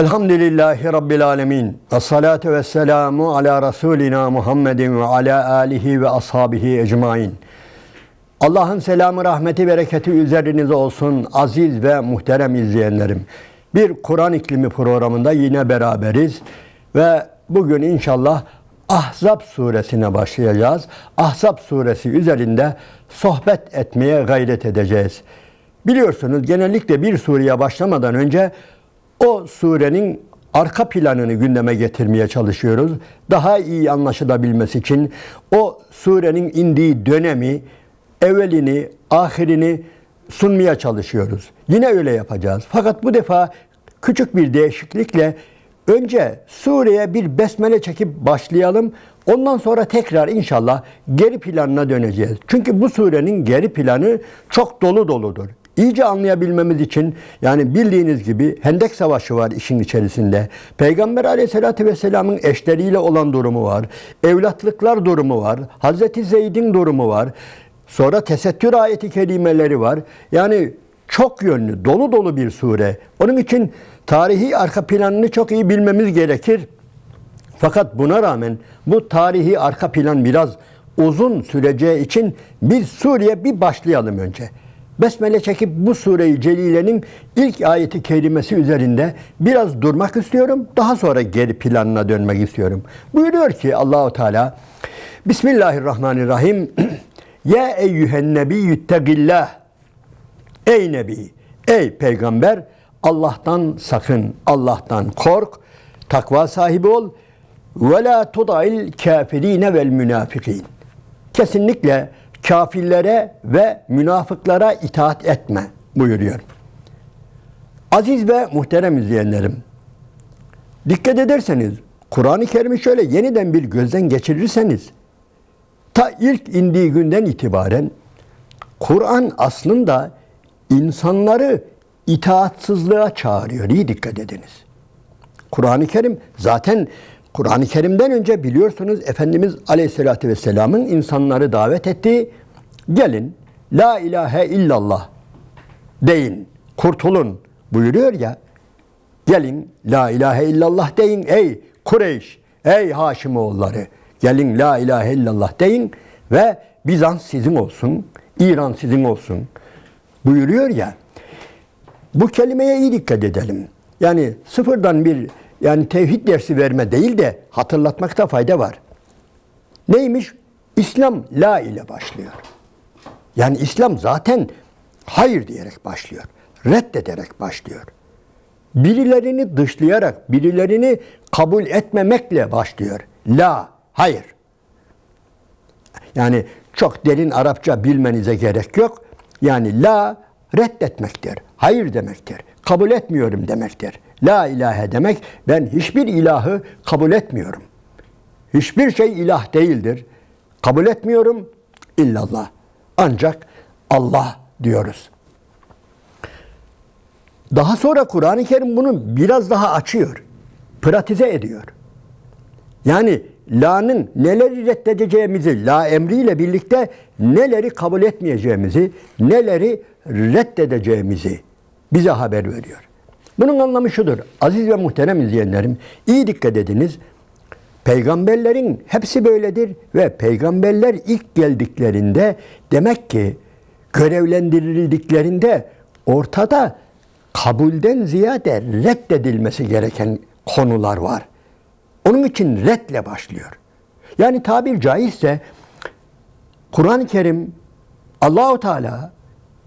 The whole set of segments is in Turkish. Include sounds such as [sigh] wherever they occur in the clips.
Elhamdülillahi Rabbil Alemin. Ve salatu ve selamu ala Resulina Muhammedin ve ala alihi ve ashabihi ecmain. Allah'ın selamı, rahmeti, bereketi üzerinize olsun aziz ve muhterem izleyenlerim. Bir Kur'an iklimi programında yine beraberiz ve bugün inşallah Ahzab suresine başlayacağız. Ahzab suresi üzerinde sohbet etmeye gayret edeceğiz. Biliyorsunuz genellikle bir sureye başlamadan önce o surenin arka planını gündeme getirmeye çalışıyoruz. Daha iyi anlaşılabilmesi için o surenin indiği dönemi, evvelini, ahirini sunmaya çalışıyoruz. Yine öyle yapacağız. Fakat bu defa küçük bir değişiklikle önce sureye bir besmele çekip başlayalım. Ondan sonra tekrar inşallah geri planına döneceğiz. Çünkü bu surenin geri planı çok dolu doludur. İyice anlayabilmemiz için yani bildiğiniz gibi Hendek Savaşı var işin içerisinde. Peygamber aleyhissalatü vesselamın eşleriyle olan durumu var. Evlatlıklar durumu var. Hazreti Zeyd'in durumu var. Sonra tesettür ayeti kelimeleri var. Yani çok yönlü, dolu dolu bir sure. Onun için tarihi arka planını çok iyi bilmemiz gerekir. Fakat buna rağmen bu tarihi arka plan biraz uzun süreceği için bir Suriye bir başlayalım önce. Besmele çekip bu sureyi Celile'nin ilk ayeti kerimesi üzerinde biraz durmak istiyorum. Daha sonra geri planına dönmek istiyorum. Buyuruyor ki Allahu Teala Bismillahirrahmanirrahim. [clears throat] Ya eyyühen nebiyyü tegillah. Ey Nebi, ey peygamber Allah'tan sakın, Allah'tan kork, takva sahibi ol. Ve la tudail kafirine vel münafikin. Kesinlikle kafirlere ve münafıklara itaat etme buyuruyor. Aziz ve muhterem izleyenlerim, dikkat ederseniz Kur'an-ı Kerim'i şöyle yeniden bir gözden geçirirseniz ta ilk indiği günden itibaren Kur'an aslında insanları itaatsızlığa çağırıyor. İyi dikkat ediniz. Kur'an-ı Kerim zaten Kur'an-ı Kerim'den önce biliyorsunuz Efendimiz Aleyhisselatü Vesselam'ın insanları davet ettiği gelin la ilahe illallah deyin, kurtulun buyuruyor ya. Gelin la ilahe illallah deyin ey Kureyş, ey Haşimoğulları. Gelin la ilahe illallah deyin ve Bizans sizin olsun, İran sizin olsun buyuruyor ya. Bu kelimeye iyi dikkat edelim. Yani sıfırdan bir yani tevhid dersi verme değil de hatırlatmakta fayda var. Neymiş? İslam la ile başlıyor. Yani İslam zaten hayır diyerek başlıyor. Reddederek başlıyor. Birilerini dışlayarak, birilerini kabul etmemekle başlıyor. La, hayır. Yani çok derin Arapça bilmenize gerek yok. Yani la reddetmektir. Hayır demektir. Kabul etmiyorum demektir. La ilahe demek ben hiçbir ilahı kabul etmiyorum. Hiçbir şey ilah değildir. Kabul etmiyorum illallah. Ancak Allah diyoruz. Daha sonra Kur'an-ı Kerim bunu biraz daha açıyor. Pratize ediyor. Yani la'nın neleri reddedeceğimizi, la emriyle birlikte neleri kabul etmeyeceğimizi, neleri reddedeceğimizi bize haber veriyor. Bunun anlamı şudur. Aziz ve muhterem izleyenlerim, iyi dikkat ediniz. Peygamberlerin hepsi böyledir ve peygamberler ilk geldiklerinde demek ki görevlendirildiklerinde ortada kabulden ziyade reddedilmesi gereken konular var. Onun için redle başlıyor. Yani tabir caizse Kur'an-ı Kerim Allahu Teala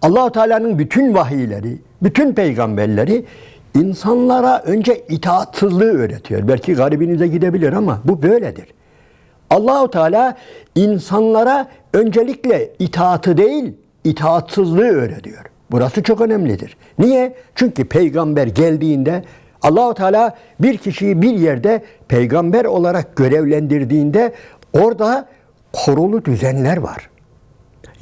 Allahu Teala'nın bütün vahiyleri, bütün peygamberleri insanlara önce itaatsızlığı öğretiyor. Belki garibinize gidebilir ama bu böyledir. Allahu Teala insanlara öncelikle itaatı değil, itaatsızlığı öğretiyor. Burası çok önemlidir. Niye? Çünkü peygamber geldiğinde Allahu Teala bir kişiyi bir yerde peygamber olarak görevlendirdiğinde orada korulu düzenler var.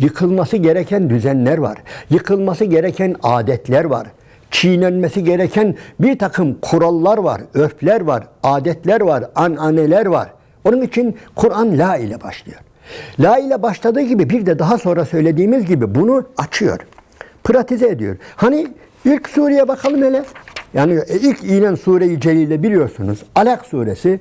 Yıkılması gereken düzenler var. Yıkılması gereken adetler var. Çiğnenmesi gereken bir takım kurallar var, örfler var, adetler var, ananeler var. Onun için Kur'an la ile başlıyor. La ile başladığı gibi bir de daha sonra söylediğimiz gibi bunu açıyor. Pratize ediyor. Hani ilk sureye bakalım hele. Yani ilk inen sure-i celile biliyorsunuz. Alak suresi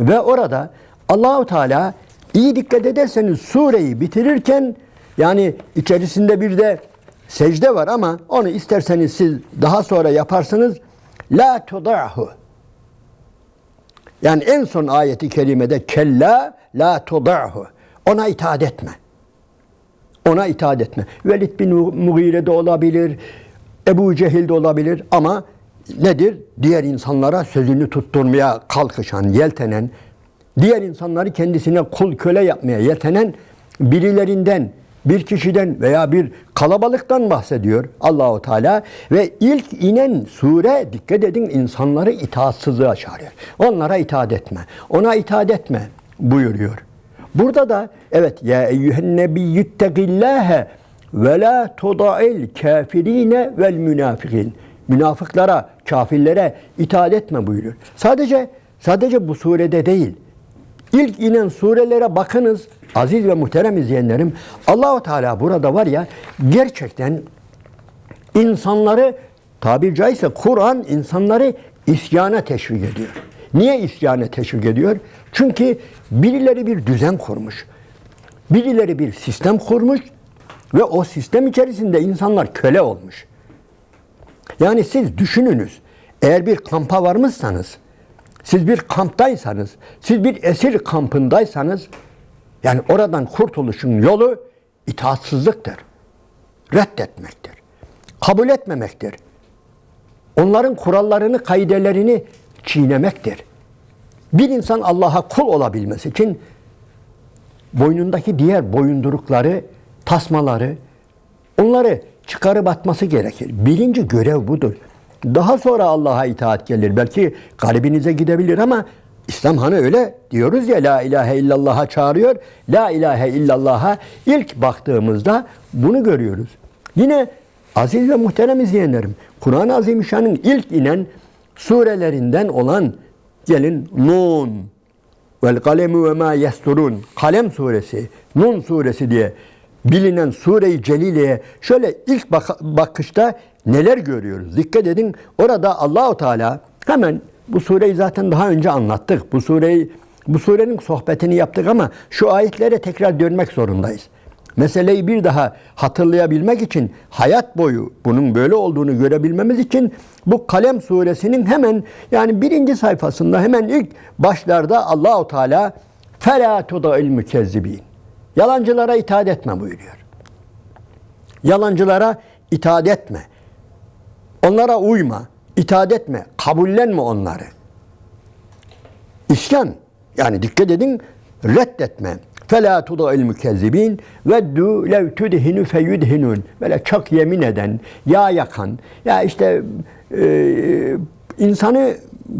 ve orada Allahu Teala iyi dikkat ederseniz sureyi bitirirken yani içerisinde bir de secde var ama onu isterseniz siz daha sonra yaparsınız. La tuda'hu. Yani en son ayeti kerimede kella la tuda'hu. Ona itaat etme. Ona itaat etme. Velid bin Mughire de olabilir, Ebu Cehil de olabilir ama nedir? Diğer insanlara sözünü tutturmaya kalkışan, yeltenen, diğer insanları kendisine kul köle yapmaya yeltenen birilerinden, bir kişiden veya bir kalabalıktan bahsediyor Allahu Teala ve ilk inen sure dikkat edin insanları itaatsızlığa çağırıyor. Onlara itaat etme. Ona itaat etme buyuruyor. Burada da evet ya eyyühen nebiyyüttegillâhe ve la tuda'il kafirine vel münafikin. Münafıklara, kafirlere itaat etme buyuruyor. Sadece sadece bu surede değil. İlk inen surelere bakınız aziz ve muhterem izleyenlerim. Allahu Teala burada var ya gerçekten insanları tabir caizse Kur'an insanları isyana teşvik ediyor. Niye isyana teşvik ediyor? Çünkü birileri bir düzen kurmuş. Birileri bir sistem kurmuş ve o sistem içerisinde insanlar köle olmuş. Yani siz düşününüz. Eğer bir kampa varmışsanız, siz bir kamptaysanız, siz bir esir kampındaysanız, yani oradan kurtuluşun yolu itaatsızlıktır. Reddetmektir. Kabul etmemektir. Onların kurallarını, kaidelerini çiğnemektir. Bir insan Allah'a kul olabilmesi için boynundaki diğer boyundurukları, tasmaları, onları çıkarıp atması gerekir. Birinci görev budur. Daha sonra Allah'a itaat gelir. Belki kalbinize gidebilir ama İslam hani öyle diyoruz ya la ilahe illallah'a çağırıyor. La ilahe illallah'a ilk baktığımızda bunu görüyoruz. Yine aziz ve muhterem izleyenlerim Kur'an-ı Azimüşşan'ın ilk inen surelerinden olan gelin Nun vel kalemu ve ma yesturun Kalem suresi, Nun suresi diye bilinen Sure-i Celile'ye şöyle ilk bakışta neler görüyoruz? Dikkat edin orada Allahu Teala hemen bu sureyi zaten daha önce anlattık. Bu sureyi bu surenin sohbetini yaptık ama şu ayetlere tekrar dönmek zorundayız. Meseleyi bir daha hatırlayabilmek için hayat boyu bunun böyle olduğunu görebilmemiz için bu Kalem suresinin hemen yani birinci sayfasında hemen ilk başlarda Allahu Teala fela tuda ilmu kezzibin. Yalancılara itaat etme buyuruyor. Yalancılara itaat etme. Onlara uyma, itaat etme, kabullenme onları. İsyan, yani dikkat edin, reddetme. فَلَا تُضَعِ الْمُكَذِّب۪ينَ وَدُّوا لَوْ تُدْهِنُ فَيُدْهِنُونَ Böyle çok yemin eden, yağ yakan, ya işte e, insanı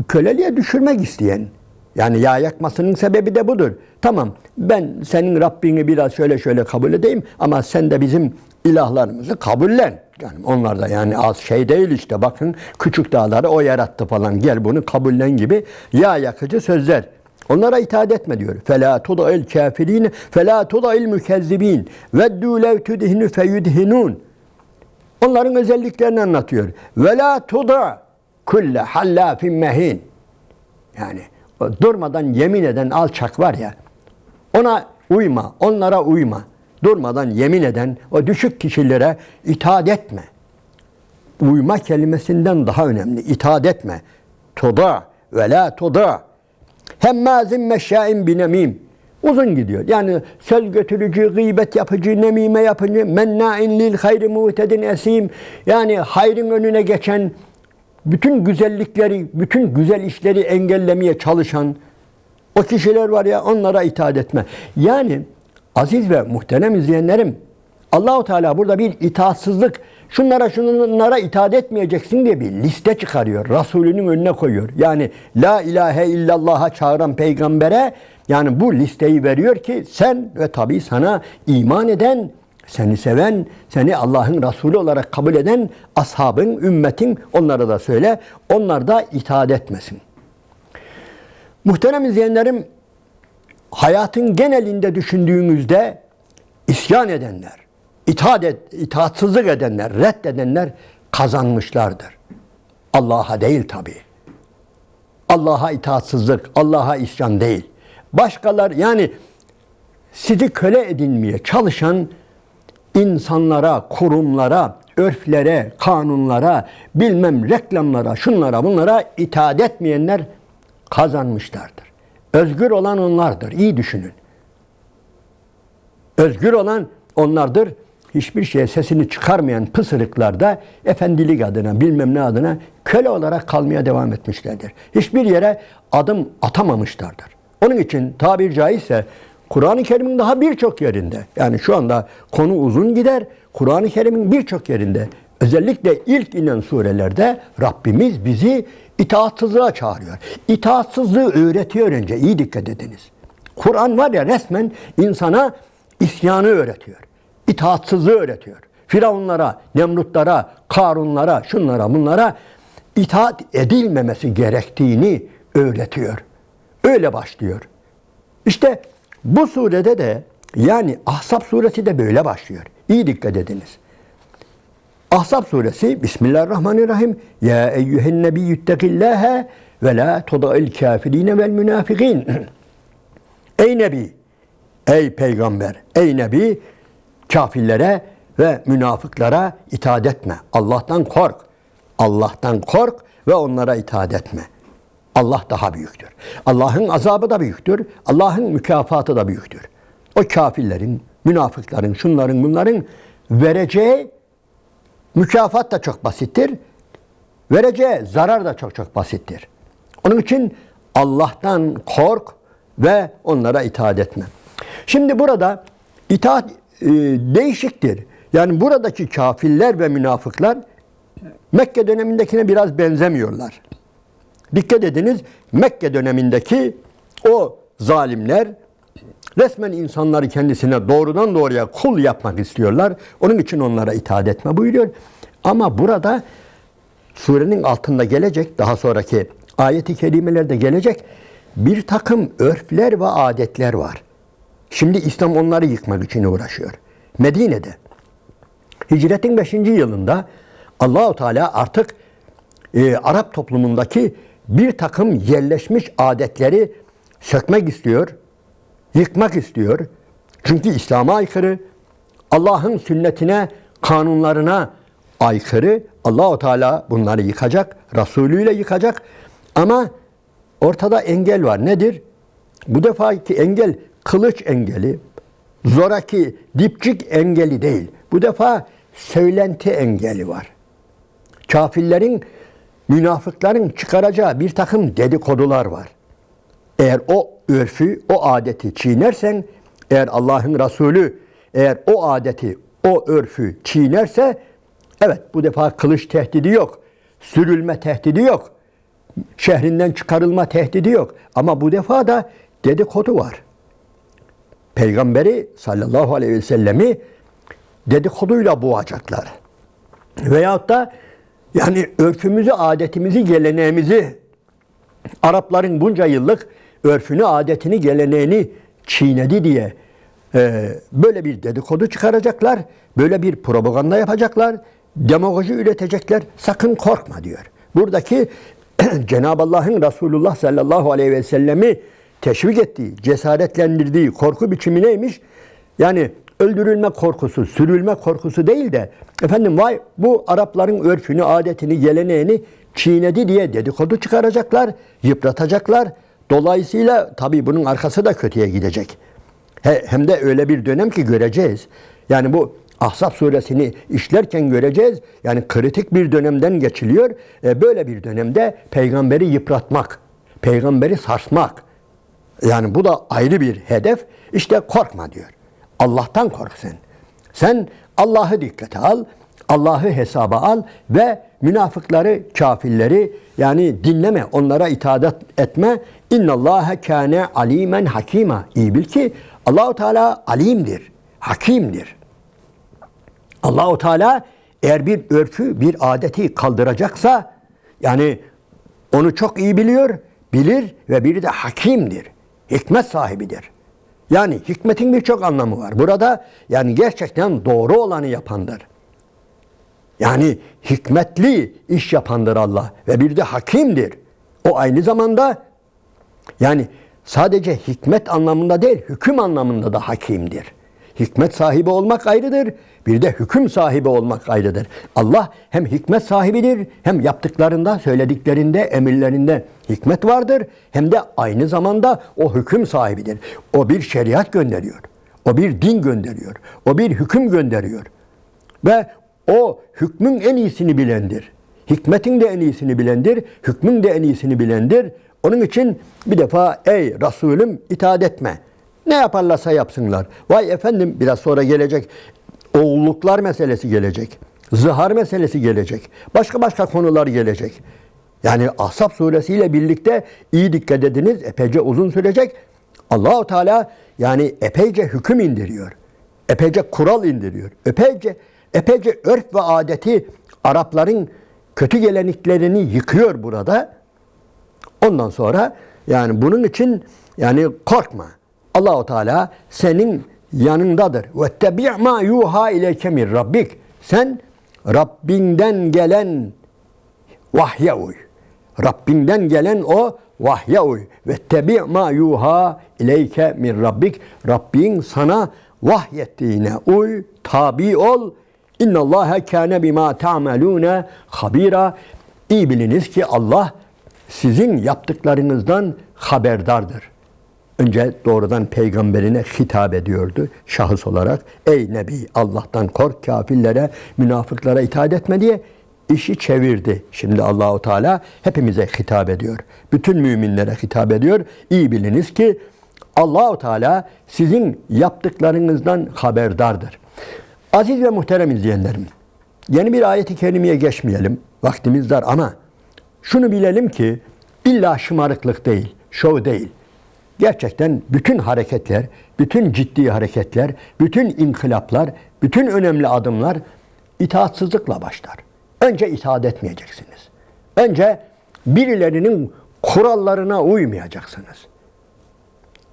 köleliğe düşürmek isteyen, yani yağ yakmasının sebebi de budur. Tamam ben senin Rabbini biraz şöyle şöyle kabul edeyim ama sen de bizim ilahlarımızı kabullen. Yani onlar da yani az şey değil işte bakın küçük dağları o yarattı falan gel bunu kabullen gibi yağ yakıcı sözler. Onlara itaat etme diyor. Fela tuda'il kafirin, fela tuda'il mükezzibin. Veddu lev tudhinu feyudhinun. Onların özelliklerini anlatıyor. Ve la tuda kulle hallafin mehin. Yani durmadan yemin eden alçak var ya, ona uyma, onlara uyma. Durmadan yemin eden o düşük kişilere itaat etme. Uyma kelimesinden daha önemli. İtaat etme. Tuda ve la tuda. Hemmazin meşşain binemim. Uzun gidiyor. Yani söz götürücü, gıybet yapıcı, nemime yapıcı, menna'in lil hayri muhtedin esim. Yani hayrın önüne geçen, bütün güzellikleri, bütün güzel işleri engellemeye çalışan o kişiler var ya onlara itaat etme. Yani aziz ve muhterem izleyenlerim Allahu Teala burada bir itaatsızlık şunlara şunlara itaat etmeyeceksin diye bir liste çıkarıyor. Resulünün önüne koyuyor. Yani la ilahe illallah'a çağıran peygambere yani bu listeyi veriyor ki sen ve tabi sana iman eden seni seven, seni Allah'ın Resulü olarak kabul eden ashabın, ümmetin onlara da söyle. Onlar da itaat etmesin. Muhterem izleyenlerim, hayatın genelinde düşündüğümüzde isyan edenler, itaat et, itaatsızlık edenler, reddedenler kazanmışlardır. Allah'a değil tabi. Allah'a itaatsızlık, Allah'a isyan değil. Başkalar yani sizi köle edinmeye çalışan insanlara, kurumlara, örflere, kanunlara, bilmem reklamlara, şunlara bunlara itaat etmeyenler kazanmışlardır. Özgür olan onlardır. İyi düşünün. Özgür olan onlardır. Hiçbir şeye sesini çıkarmayan pısırıklar da efendilik adına, bilmem ne adına köle olarak kalmaya devam etmişlerdir. Hiçbir yere adım atamamışlardır. Onun için tabir caizse Kur'an-ı Kerim'in daha birçok yerinde, yani şu anda konu uzun gider, Kur'an-ı Kerim'in birçok yerinde, özellikle ilk inen surelerde Rabbimiz bizi itaatsızlığa çağırıyor. İtaatsızlığı öğretiyor önce, iyi dikkat ediniz. Kur'an var ya resmen insana isyanı öğretiyor. İtaatsızlığı öğretiyor. Firavunlara, Nemrutlara, Karunlara, şunlara bunlara itaat edilmemesi gerektiğini öğretiyor. Öyle başlıyor. İşte bu surede de yani Ahzab suresi de böyle başlıyor. İyi dikkat ediniz. Ahzab suresi Bismillahirrahmanirrahim. Ya eyyühen nebiyyüttekillâhe ve la tuda'il kafirine vel münafikin. [clears throat] ey Nebi, ey peygamber, ey Nebi kafirlere ve münafıklara itaat etme. Allah'tan kork. Allah'tan kork ve onlara itaat etme. Allah daha büyüktür. Allah'ın azabı da büyüktür. Allah'ın mükafatı da büyüktür. O kafirlerin, münafıkların, şunların, bunların vereceği mükafat da çok basittir. Vereceği zarar da çok çok basittir. Onun için Allah'tan kork ve onlara itaat etme. Şimdi burada itaat e, değişiktir. Yani buradaki kafirler ve münafıklar Mekke dönemindekine biraz benzemiyorlar. Dikkat ediniz Mekke dönemindeki o zalimler resmen insanları kendisine doğrudan doğruya kul yapmak istiyorlar. Onun için onlara itaat etme buyuruyor. Ama burada surenin altında gelecek daha sonraki ayeti kerimelerde gelecek bir takım örfler ve adetler var. Şimdi İslam onları yıkmak için uğraşıyor. Medine'de hicretin 5. yılında Allahu Teala artık e, Arap toplumundaki bir takım yerleşmiş adetleri sökmek istiyor, yıkmak istiyor. Çünkü İslam'a aykırı, Allah'ın sünnetine, kanunlarına aykırı. Allahu Teala bunları yıkacak, Resulüyle yıkacak. Ama ortada engel var. Nedir? Bu defaki engel kılıç engeli, zoraki, dipçik engeli değil. Bu defa söylenti engeli var. Kafirlerin, münafıkların çıkaracağı bir takım dedikodular var. Eğer o örfü, o adeti çiğnersen, eğer Allah'ın Resulü eğer o adeti, o örfü çiğnerse, evet bu defa kılıç tehdidi yok, sürülme tehdidi yok, şehrinden çıkarılma tehdidi yok. Ama bu defa da dedikodu var. Peygamberi sallallahu aleyhi ve sellemi dedikoduyla boğacaklar. Veyahut da yani örfümüzü, adetimizi, geleneğimizi Arapların bunca yıllık örfünü, adetini, geleneğini çiğnedi diye e, böyle bir dedikodu çıkaracaklar, böyle bir propaganda yapacaklar, demagoji üretecekler. Sakın korkma diyor. Buradaki [clears throat] Cenab-ı Allah'ın Resulullah sallallahu aleyhi ve sellemi teşvik ettiği, cesaretlendirdiği korku biçimi neymiş? Yani öldürülme korkusu, sürülme korkusu değil de efendim vay bu Arapların örfünü, adetini, geleneğini çiğnedi diye dedikodu çıkaracaklar, yıpratacaklar. Dolayısıyla tabii bunun arkası da kötüye gidecek. Hem de öyle bir dönem ki göreceğiz. Yani bu Ahzab suresini işlerken göreceğiz. Yani kritik bir dönemden geçiliyor. E, böyle bir dönemde peygamberi yıpratmak, peygamberi sarsmak. Yani bu da ayrı bir hedef. İşte korkma diyor. Allah'tan kork sen. Sen Allah'ı dikkate al, Allah'ı hesaba al ve münafıkları, kafirleri yani dinleme, onlara itaat etme. İnna Allah kâne alimen hakima. İyi bil ki Allahu Teala alimdir, hakimdir. Allahu Teala eğer bir örfü, bir adeti kaldıracaksa yani onu çok iyi biliyor, bilir ve biri de hakimdir. Hikmet sahibidir. Yani hikmetin birçok anlamı var. Burada yani gerçekten doğru olanı yapandır. Yani hikmetli iş yapandır Allah ve bir de hakimdir. O aynı zamanda yani sadece hikmet anlamında değil, hüküm anlamında da hakimdir. Hikmet sahibi olmak ayrıdır, bir de hüküm sahibi olmak ayrıdır. Allah hem hikmet sahibidir, hem yaptıklarında, söylediklerinde, emirlerinde hikmet vardır, hem de aynı zamanda o hüküm sahibidir. O bir şeriat gönderiyor, o bir din gönderiyor, o bir hüküm gönderiyor. Ve o hükmün en iyisini bilendir. Hikmetin de en iyisini bilendir, hükmün de en iyisini bilendir. Onun için bir defa ey Resulüm itaat etme. Ne yaparlarsa yapsınlar. Vay efendim biraz sonra gelecek oğulluklar meselesi gelecek. Zihar meselesi gelecek. Başka başka konular gelecek. Yani Ahzab suresiyle birlikte iyi dikkat ediniz. Epeyce uzun sürecek. Allahu Teala yani epeyce hüküm indiriyor. Epeyce kural indiriyor. Epeyce epeyce örf ve adeti Arapların kötü geleneklerini yıkıyor burada. Ondan sonra yani bunun için yani korkma. Allahu Teala senin yanındadır. Ve tebi' ma yuha ileyke min rabbik. Sen Rabbinden gelen vahye uy. Rabbinden gelen o vahye uy. Ve tebi' ma yuha ileyke min rabbik. Rabbin sana vahyettiğine uy, tabi ol. İnna Allaha kana bima ta'malun habira. İyi biliniz ki Allah sizin yaptıklarınızdan haberdardır. Önce doğrudan peygamberine hitap ediyordu şahıs olarak. Ey Nebi Allah'tan kork kafirlere, münafıklara itaat etme diye işi çevirdi. Şimdi Allahu Teala hepimize hitap ediyor. Bütün müminlere hitap ediyor. İyi biliniz ki Allahu Teala sizin yaptıklarınızdan haberdardır. Aziz ve muhterem izleyenlerim, yeni bir ayeti kerimeye geçmeyelim. Vaktimiz dar ama şunu bilelim ki illa şımarıklık değil, şov değil. Gerçekten bütün hareketler, bütün ciddi hareketler, bütün inkılaplar, bütün önemli adımlar itaatsızlıkla başlar. Önce itaat etmeyeceksiniz. Önce birilerinin kurallarına uymayacaksınız.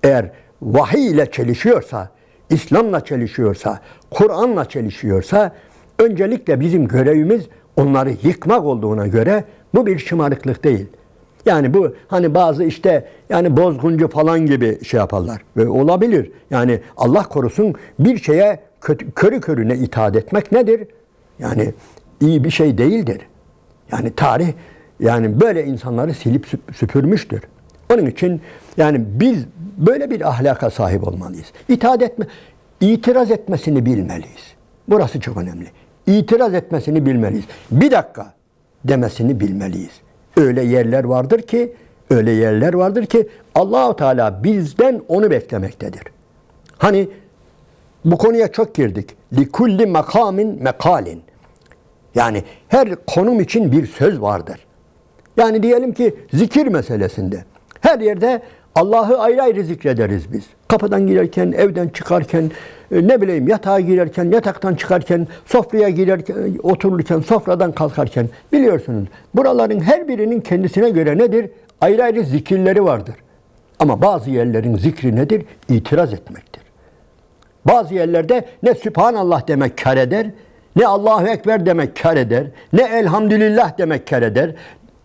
Eğer vahiy ile çelişiyorsa, İslam'la çelişiyorsa, Kur'an'la çelişiyorsa öncelikle bizim görevimiz onları yıkmak olduğuna göre bu bir şımarıklık değil. Yani bu hani bazı işte yani bozguncu falan gibi şey yaparlar ve olabilir. Yani Allah korusun bir şeye kötü, körü körüne itaat etmek nedir? Yani iyi bir şey değildir. Yani tarih yani böyle insanları silip süpürmüştür. Onun için yani biz böyle bir ahlaka sahip olmalıyız. İtaat etme, itiraz etmesini bilmeliyiz. Burası çok önemli. İtiraz etmesini bilmeliyiz. Bir dakika demesini bilmeliyiz. Öyle yerler vardır ki, öyle yerler vardır ki Allahu Teala bizden onu beklemektedir. Hani bu konuya çok girdik. Likulli makamin mekalin. Yani her konum için bir söz vardır. Yani diyelim ki zikir meselesinde. Her yerde Allah'ı ayrı ayrı zikrederiz biz. Kapıdan girerken, evden çıkarken, e, ne bileyim yatağa girerken, yataktan çıkarken, sofraya girerken, otururken, sofradan kalkarken biliyorsunuz. Buraların her birinin kendisine göre nedir? Ayrı ayrı zikirleri vardır. Ama bazı yerlerin zikri nedir? İtiraz etmektir. Bazı yerlerde ne Sübhanallah demek kar eder, ne Allahu Ekber demek kar eder, ne Elhamdülillah demek kar eder,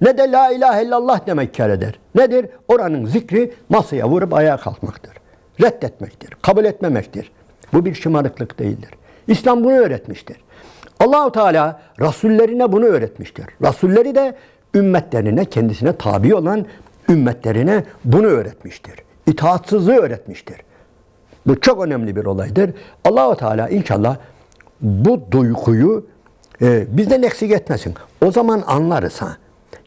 ne de La ilahe illallah demek kar eder. Nedir? Oranın zikri masaya vurup ayağa kalkmaktır. Reddetmektir, kabul etmemektir. Bu bir şımarıklık değildir. İslam bunu öğretmiştir. Allahu Teala rasullerine bunu öğretmiştir. Rasulleri de ümmetlerine, kendisine tabi olan ümmetlerine bunu öğretmiştir. İtaatsızlığı öğretmiştir. Bu çok önemli bir olaydır. Allahu Teala inşallah bu duyguyu e, bizden eksik etmesin. O zaman anlarız ha.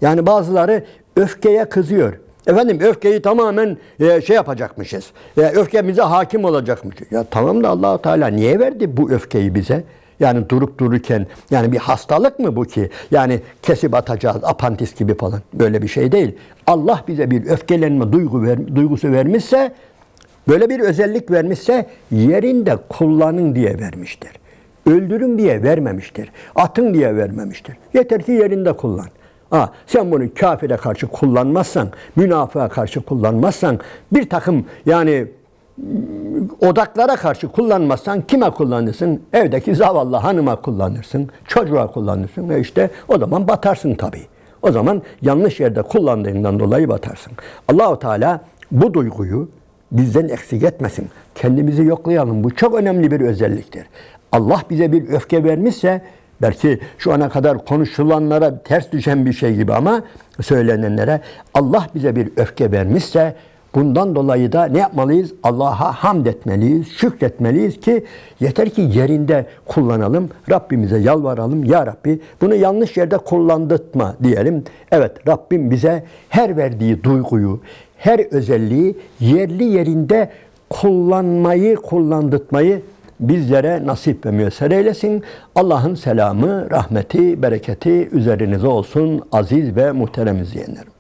Yani bazıları öfkeye kızıyor. Efendim öfkeyi tamamen e, şey yapacakmışız. E, öfkemize hakim olacakmışız. Ya tamam da Allahu Teala niye verdi bu öfkeyi bize? Yani durup dururken yani bir hastalık mı bu ki? Yani kesip atacağız apantis gibi falan. Böyle bir şey değil. Allah bize bir öfkelenme duygu ver, duygusu vermişse böyle bir özellik vermişse yerinde kullanın diye vermiştir. Öldürün diye vermemiştir. Atın diye vermemiştir. Yeter ki yerinde kullan. Ha, sen bunu kafire karşı kullanmazsan, münafığa karşı kullanmazsan, bir takım yani odaklara karşı kullanmazsan kime kullanırsın? Evdeki zavallı hanıma kullanırsın, çocuğa kullanırsın ve işte o zaman batarsın tabii. O zaman yanlış yerde kullandığından dolayı batarsın. Allahu Teala bu duyguyu bizden eksik etmesin. Kendimizi yoklayalım. Bu çok önemli bir özelliktir. Allah bize bir öfke vermişse belki şu ana kadar konuşulanlara ters düşen bir şey gibi ama söylenenlere Allah bize bir öfke vermişse bundan dolayı da ne yapmalıyız? Allah'a hamd etmeliyiz, şükretmeliyiz ki yeter ki yerinde kullanalım. Rabbimize yalvaralım. Ya Rabbi bunu yanlış yerde kullandırtma diyelim. Evet Rabbim bize her verdiği duyguyu, her özelliği yerli yerinde kullanmayı, kullandırtmayı bizlere nasip ve müyesser eylesin. Allah'ın selamı, rahmeti, bereketi üzerinize olsun aziz ve muhterem izleyenlerim.